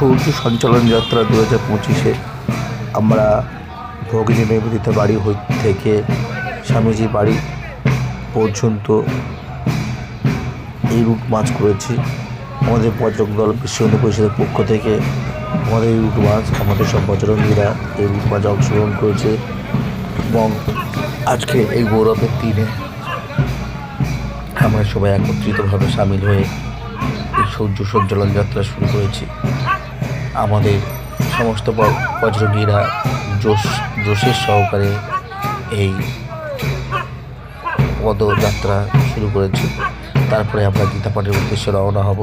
সূর্য সঞ্চালন যাত্রা দু হাজার পঁচিশে আমরা ভগিনী নিবেদিতা বাড়ি থেকে স্বামীজি বাড়ি পর্যন্ত এই রুট মাছ করেছি। আমাদের বজরং দল বিশ্ব হিন্দু পরিষদের পক্ষ থেকে আমাদের এই রুট মাছ, আমাদের সব বজরঙ্গীরা এই রুট মাছ অংশগ্রহণ করেছে এবং আজকে এই গৌরবের দিনে আমরা সবাই একত্রিতভাবে সামিল হয়ে এই সূর্য সঞ্চালন যাত্রা শুরু করেছি। আমাদের সমস্ত বজ্রগীরা জোশ, জোশের সহকারে এই পদযাত্রা শুরু করেছে। তারপরে আমরা গীতাপাঠের উদ্দেশ্যে রওনা হব।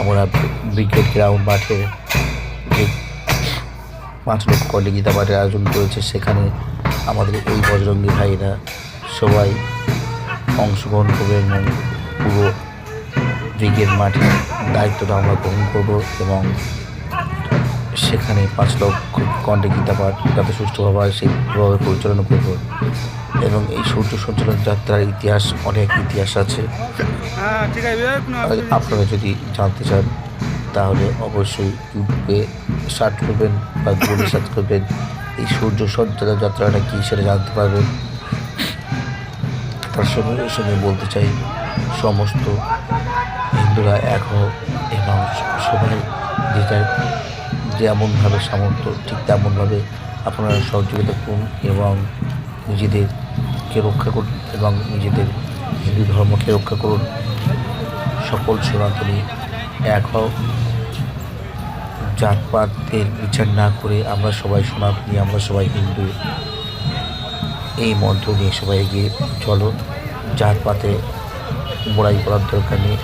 আমরা ব্রিগেড গ্রাউন্ড মাঠে যে পাঁচ লক্ষ কটি গীতাপাঠের আয়োজন করেছে, সেখানে আমাদের এই বজরঙ্গী ভাইরা সবাই অংশগ্রহণ করবে এবং পুরো ব্রিগেড মাঠে দায়িত্বটা আমরা গ্রহণ করব এবং সেখানে পাঁচ লক্ষ কণ্ঠে গীতা পাঠ যাতে সুষ্ঠুভাবে হয় সেইভাবে পরিচালনা করব। এবং এই সূর্য সঞ্চালন যাত্রার ইতিহাস অনেক ইতিহাস আছে। হ্যাঁ আপনারা যদি জানতে চান তাহলে অবশ্যই ইউটিউবে সার্চ করবেন বা গুগলে সার্চ করবেন এই সূর্য সঞ্চালন যাত্রাটা কী সেটা জানতে পারবেন। তার সঙ্গে সঙ্গে বলতে চাই সমস্ত হিন্দুরা এক হোক এবং সবাই যে যার যেমনভাবে সামর্থ্য, ঠিক তেমনভাবে আপনারা সহযোগিতা করুন এবং নিজেদেরকে রক্ষা করুন এবং নিজেদের হিন্দু ধর্মকে রক্ষা করুন। সকল সনাতনী এক হও। জাতপাতের বিচার না করে আমরা সবাই সনাতনী, আমরা সবাই হিন্দু। এই মন্ত্র নিয়ে সবাই এগিয়ে চলো। জাতপাতে বড়াই করার দরকার নেই।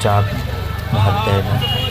জাত ভাত দেয় না।